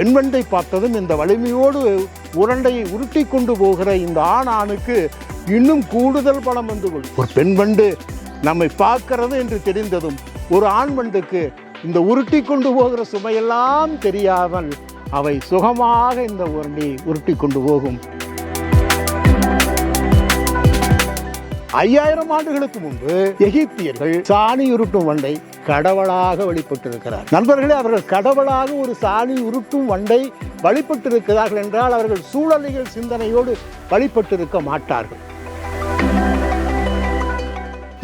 பெண்வண்டை பார்த்ததும் இந்த வலிமையோடு உருண்டையை உருட்டி கொண்டு போகிற இந்த ஆண் ஆணுக்கு இன்னும் கூடுதல் பலம் வந்து கொள்ளும் ஒரு பெண் வண்டு நம்மை பார்க்கிறது என்று தெரிந்ததும் ஒரு ஆண் வண்டுக்கு இந்த உருட்டி கொண்டு போகிற சுமையெல்லாம் தெரியாமல் அவை சுகமாக இந்த உருண்டையை உருட்டி கொண்டு போகும். ஐயாயிரம் ஆண்டுகளுக்கு முன்பு எகிப்தியர்கள் சாணி உருட்டும் வண்டை கடவுளாக வழிபட்டிருக்கிறார் நண்பர்களே அவர்கள் கடவுளாக ஒரு சாணி உருட்டும் வண்டை வழிபட்டிருக்கிறார்கள் என்றால் அவர்கள் சூழலியல் சிந்தனையோடு வழிபட்டிருக்க மாட்டார்கள்.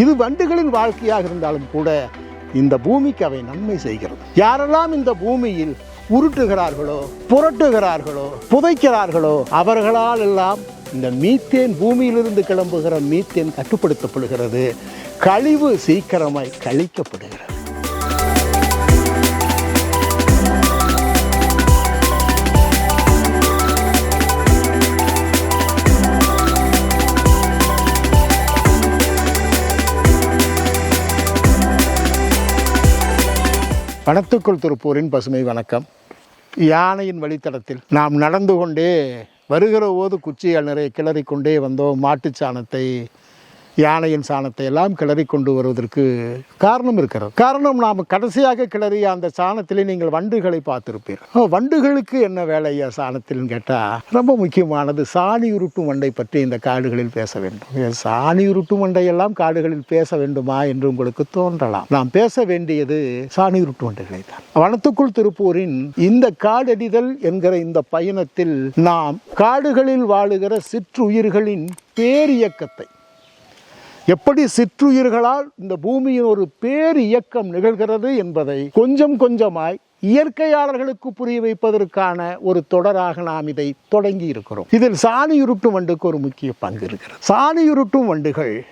இது வண்டுகளின் வாழ்க்கையாக இருந்தாலும் கூட இந்த பூமிக்கு அவை நன்மை செய்கிறது. யாரெல்லாம் இந்த பூமியில் உருட்டுகிறார்களோ புரட்டுகிறார்களோ புதைக்கிறார்களோ அவர்களால் எல்லாம் இந்த மீத்தேன் பூமியிலிருந்து கிளம்புகிற மீத்தேன் கட்டுப்படுத்தப்படுகிறது. கழிவு சீக்கிரமாய் கழிக்கப்படுகிறது. வனத்துக்குள் திருப்பூரின் பசுமை வணக்கம். யானையின் வழித்தடத்தில் நாம் நடந்து கொண்டே வருகிற போது குச்சியால் நிறைய கிளறி கொண்டே வந்தோம் மாட்டுச்சாணத்தை யானையின் சாணத்தை எல்லாம் கிளறி கொண்டு வருவதற்கு காரணம் இருக்கிறது. காரணம் நாம் கடைசியாக கிளறிய அந்த சாணத்திலே நீங்கள் வண்டுகளை பார்த்துருப்பீர்கள் ஓ, வண்டுகளுக்கு என்ன வேலையா சாணத்தில்னு கேட்டால் ரொம்ப முக்கியமானது சாணி உருட்டும் வண்டை பற்றி இந்த காடுகளில் பேச வேண்டும். சாணி உருட்டும் வண்டையெல்லாம் காடுகளில் பேச வேண்டுமா என்று உங்களுக்கு தோன்றலாம். நாம் பேச வேண்டியது சாணி உருட்டும் வண்டைகளை தான். வனத்துக்குள் திருப்பூரின் இந்த காடடிதல் என்கிற இந்த பயணத்தில் நாம் காடுகளில் வாழுகிற சிற்றுயிர்களின் பேரியக்கத்தை எப்படி சிற்றுயிர்களால் இந்த பூமியின் ஒரு பேர் இயக்கம் நிகழ்கிறது என்பதை கொஞ்சம் கொஞ்சமாய் இயற்கையாளர்களுக்கு புரிய வைப்பதற்கான ஒரு தொடராக நாம் இதை தொடங்கி இருக்கிறோம். இதில் சாணியுருட்டும் வண்டுக்கு ஒரு முக்கிய பங்கு இருக்கிறது. சாணியுருட்டும் வண்டுகள்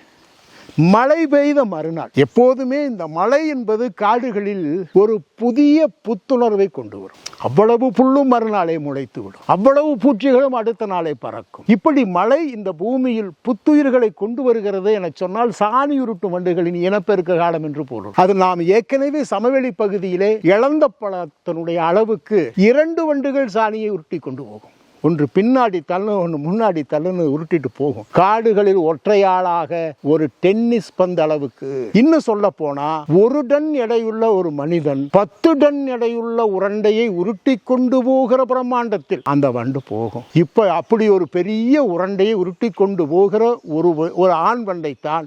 மழை பெய்த மறுநாள். எப்போதுமே இந்த மழை என்பது காடுகளில் ஒரு புதிய புத்துணர்வை கொண்டு வரும். அவ்வளவு புல்லும் மறுநாளை முளைத்து விடும் அவ்வளவு பூச்சிகளும் அடுத்த நாளை பறக்கும். இப்படி மழை இந்த பூமியில் புத்துயிர்களை கொண்டு வருகிறது என சொன்னால் சாணி உருட்டும் வண்டுகளின் இனப்பெருக்க காலம் என்று பொருள். அது நாம் ஏற்கனவே சமவெளி பகுதியிலே இழந்த பழத்தினுடைய அளவுக்கு இரண்டு வண்டுகள் சாணியை உருட்டி கொண்டு போகும். ஒன்று பின்னாடி தள்ளு ஒன்று முன்னாடி தள்ளுன்னு உருட்டிட்டு போகும். காடுகளில் ஒற்றையாளாக ஒரு டென்னிஸ் பந்து அளவுக்கு. இன்னும் சொல்ல போனா ஒரு டன் எடையுள்ள ஒரு மனிதன் பத்து டன் எடையுள்ள உருண்டையை உருட்டி கொண்டு போகிற பிரம்மாண்டத்தில் அந்த வண்டு போகும். இப்ப அப்படி ஒரு பெரிய உருண்டையை உருட்டி கொண்டு போகிற ஒரு ஒரு ஆண் வண்டைத்தான்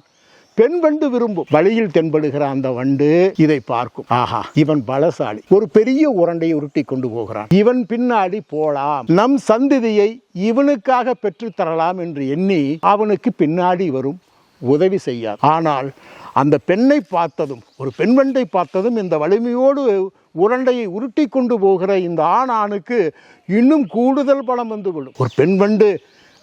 பெண் வண்டு விரும்பும். வழியில் தென்படுகிற அந்த வண்டு இதை பார்க்கும். ஆஹா இவன் பலசாலி. ஒரு பெரிய உருண்டையை உருட்டி கொண்டு போகிறான். இவன் பின்னாடி போலாம். நம் சந்ததியை இவனுக்காக பெற்றுத்தரலாம் என்று எண்ணி அவனுக்கு பின்னாடி வரும் உதவி செய்யாது ஆனால் அந்த பெண்ணை பார்த்ததும் ஒரு பெண் வண்டை பார்த்ததும் இந்த வலிமையோடு உருண்டையை உருட்டி கொண்டு போகிற இந்த ஆண் ஆணுக்கு இன்னும் கூடுதல் பலம் வந்து கொள்ளும். ஒரு பெண் வண்டு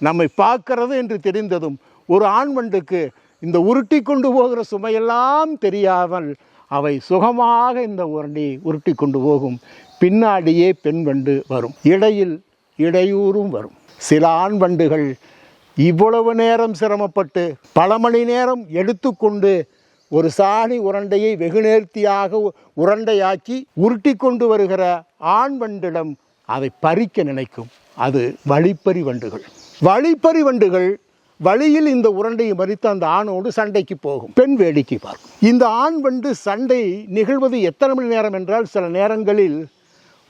நம்மை பார்க்கிறது என்று தெரிந்ததும் ஒரு ஆண் வண்டுக்கு இந்த உருட்டி கொண்டு போகிற சுமையெல்லாம் தெரியாமல் அவை சுகமாக இந்த உருண்டையை உருட்டி கொண்டு போகும். பின்னாடியே பெண் வண்டு வரும். இடையில் இடையூறும் வரும். சில ஆண் வண்டுகள் இவ்வளவு நேரம் சிரமப்பட்டு பல மணி நேரம் எடுத்துக்கொண்டு ஒரு சாணி உருண்டையை வெகு நேர்த்தியாக உருண்டையாக்கி உருட்டி கொண்டு வருகிற ஆண் வண்டிடம் அதை பறிக்க நினைக்கும். அது வழிப்பறி வண்டுகள். வழிப்பறி வண்டுகள் வழியில் இந்த உருண்டையை மறித்து அந்த ஆணோடு சண்டைக்கு போகும். பெண் வேடிக்கை பார்க்கும். இந்த ஆண் வண்டு சண்டை நிகழ்வது எத்தனை மணி நேரம் என்றால் சில நேரங்களில்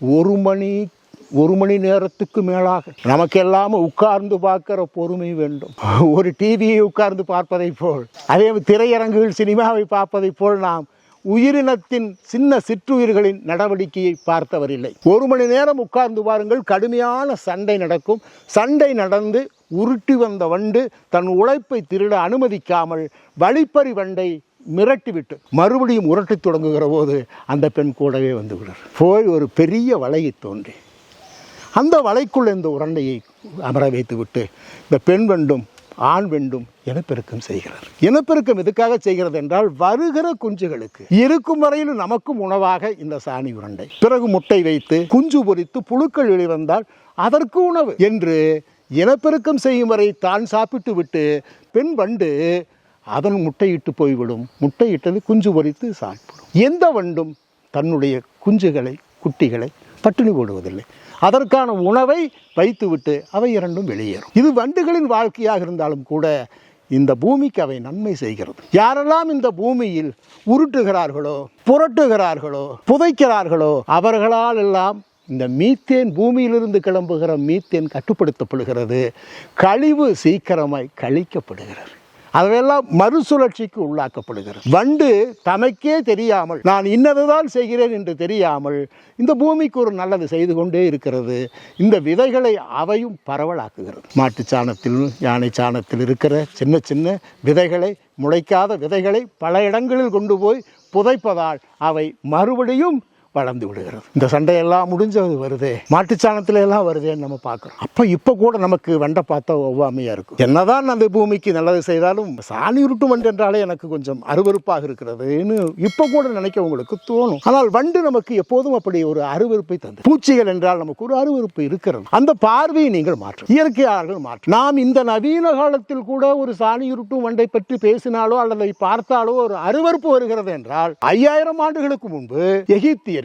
ஒரு மணி ஒரு மணி நேரத்துக்கு மேலாக. நமக்கெல்லாம் உட்கார்ந்து பார்க்கிற பொறுமை வேண்டும். ஒரு டிவியை உட்கார்ந்து பார்ப்பதை போல் அதே திரையரங்குகள் சினிமாவை பார்ப்பதை போல் நாம் உயிரினத்தின் சின்ன சிற்றுயிர்களின் நடவடிக்கையை பார்த்தவரில்லை ஒரு மணி நேரம் உட்கார்ந்து பாருங்கள் கடுமையான சண்டை நடக்கும். சண்டை நடந்து உருட்டி வந்த வண்டு தன் உழைப்பை திருட அனுமதிக்காமல் வழிப்பறி வண்டை மிரட்டிவிட்டு மறுபடியும் உரட்டி தொடங்குகிற போது அந்த பெண் கூடவே வந்து விடுறார். போய் ஒரு பெரிய வலையை தோன்றி அந்த வலைக்குள் இந்த உருண்டையை அமர வைத்து விட்டு இந்த பெண் வெண்டும் ஆண் வெண்டும் இனப்பெருக்கம் செய்கிறார். இனப்பெருக்கம் எதுக்காக செய்கிறது என்றால் வருகிற குஞ்சுகளுக்கு இருக்கும் வரையில் நமக்கும் உணவாக இந்த சாணி உருண்டை. பிறகு முட்டை வைத்து குஞ்சு பொரித்து புழுக்கள் வெளிவந்தால் அதற்கு உணவு என்று இனப்பெருக்கம் செய்யும் வரை தான் சாப்பிட்டு விட்டு பெண் வண்டு அதன் முட்டையிட்டு போய்விடும். முட்டையிட்டது குஞ்சு பொரித்து சாப்பிடும். எந்த வண்டும் தன்னுடைய குஞ்சுகளை குட்டிகளை பட்டினி போடுவதில்லை. அதற்கான உணவை வைத்துவிட்டு அவை இரண்டும் வெளியேறும். இது வண்டுகளின் வாழ்க்கையாக இருந்தாலும் கூட இந்த பூமிக்கு அவை நன்மை செய்கிறது. யாரெல்லாம் இந்த பூமியில் உருட்டுகிறார்களோ புரட்டுகிறார்களோ புதைக்கிறார்களோ அவர்களால் எல்லாம் இந்த மீத்தேன் பூமியிலிருந்து கிளம்புகிற மீத்தேன் கட்டுப்படுத்தப்படுகிறது. கழிவு சீக்கிரமாய் கழிக்கப்படுகிறது. அதையெல்லாம் மறுசுழற்சிக்கு உள்ளாக்கப்படுகிறது. வண்டு தமக்கே தெரியாமல் நான் இன்னதுதான் செய்கிறேன் என்று தெரியாமல் இந்த பூமிக்கு ஒரு நல்லது செய்து கொண்டே இருக்கிறது. இந்த விதைகளை அவையும் பரவலாக்குகிறது. மாட்டுச் சாணத்திலும் யானை சாணத்தில் இருக்கிற சின்ன சின்ன விதைகளை முளைக்காத விதைகளை பல இடங்களில் கொண்டு போய் புதைப்பதால் அவை மறுபடியும் வளர்ந்து விடுகிறது. இந்த சண்டையெல்லாம் முடிஞ்சது வருதே. மாட்டுச்சாணத்துல எல்லாம் வருதேன்னு நம்ம பார்க்குறோம். அப்போ இப்போ கூட நமக்கு வண்டை பார்த்தா ஒவ்வாமையாக இருக்கும். என்னதான் அந்த பூமிக்கு நல்லது செய்தாலும் சாணி உருட்டு வண்டு என்றாலே எனக்கு கொஞ்சம் அருவருப்பாக இருக்கிறதுன்னு இப்போ கூட நினைக்க உங்களுக்கு தோணும். ஆனால் வண்டு நமக்கு எப்போதும் அப்படி ஒரு அருவருப்பை தந்து பூச்சிகள் என்றால் நமக்கு ஒரு அருவருப்பு இருக்கிறது. அந்த பார்வையை நீங்கள் மாற்றும். இயற்கையாளர்கள் மாற்றும். நாம் இந்த நவீன காலத்தில் கூட ஒரு சாணி உருட்டும் வண்டை பற்றி பேசினாலோ அல்லது பார்த்தாலோ ஒரு அருவருப்பு வருகிறது என்றால் ஐயாயிரம் ஆண்டுகளுக்கு முன்பு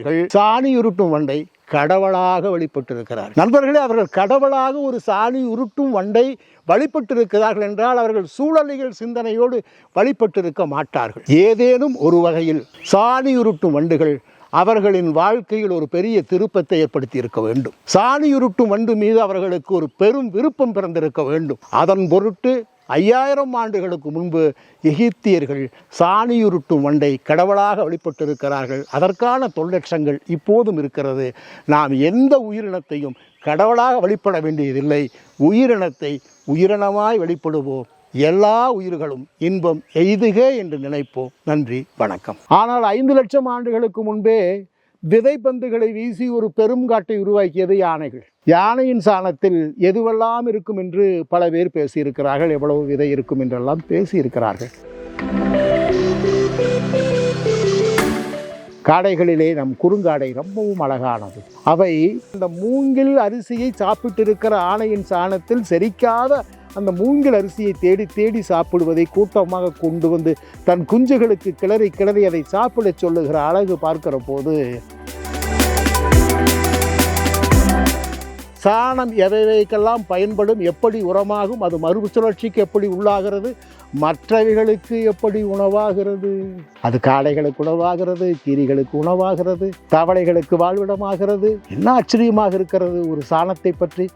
எகிப்தியர்கள் சாணி உருட்டும் வண்டை கடவுளாக வழிபட்டிருக்கிறார் நண்பர்களே அவர்கள் கடவுளாக ஒரு சாணி உருட்டும் வண்டை வழிபட்டிருக்கிறார்கள் என்றால் அவர்கள் சூழலியல் சிந்தனையோடு வழிபட்டிருக்க மாட்டார்கள். ஏதேனும் ஒரு வகையில் சாணி உருட்டும் வண்டுகள் அவர்களின் வாழ்க்கையில் ஒரு பெரிய திருப்பத்தை ஏற்படுத்தி இருக்க வேண்டும். சாணியுருட்டும் வண்டு மீது அவர்களுக்கு ஒரு பெரும் விருப்பம் பிறந்திருக்க வேண்டும். அதன் பொருட்டு ஐயாயிரம் ஆண்டுகளுக்கு முன்பு எகிப்தியர்கள் சாணியுருட்டும் வண்டை கடவுளாக வழிபட்டிருக்கிறார்கள். அதற்கான தொல்லட்சங்கள் இப்போதும் இருக்கிறது. நாம் எந்த உயிரினத்தையும் கடவுளாக வழிபட வேண்டியதில்லை. உயிரினத்தை உயிரினமாய் வழிபடுவோம் எல்லா உயிர்களும் இன்பம் எய்துக என்று நினைப்போம். நன்றி வணக்கம். ஆனால் ஐந்து லட்சம் ஆண்டுகளுக்கு முன்பே விதைப்பந்துகளை வீசி ஒரு பெருங்காட்டை உருவாக்கியது யானைகள். யானையின் சாணத்தில் எதுவெல்லாம் இருக்கும் என்று பல பேர் பேசியிருக்கிறார்கள். எவ்வளவு விதை இருக்கும் என்றெல்லாம் பேசியிருக்கிறார்கள். காடைகளிலே நம் குறுங்காடை ரொம்பவும் அழகானது. அவை இந்த மூங்கில் அரிசியை சாப்பிட்டிருக்கிற ஆணையின் சாணத்தில் செரிக்காத அந்த மூங்கில் அரிசியை தேடி தேடி சாப்பிடுவதை கூட்டமாக கொண்டு வந்து தன் குஞ்சுகளுக்கு கிளறி கிளறி அதை சாப்பிடச் சொல்லுகிற அழகு பார்க்கிற போது சாணம் எவைகளுக்கெல்லாம் பயன்படும் எப்படி உரமாகும் அது மறுசுழற்சிக்கு எப்படி உள்ளாகிறது மற்றவைகளுக்கு எப்படி உணவாகிறது அது காளைகளுக்கு உணவாகிறது கீரிகளுக்கு உணவாகிறது தவளைகளுக்கு வாழ்விடமாகிறது என்ன ஆச்சரியமாக இருக்கிறது ஒரு சாணத்தை பற்றி.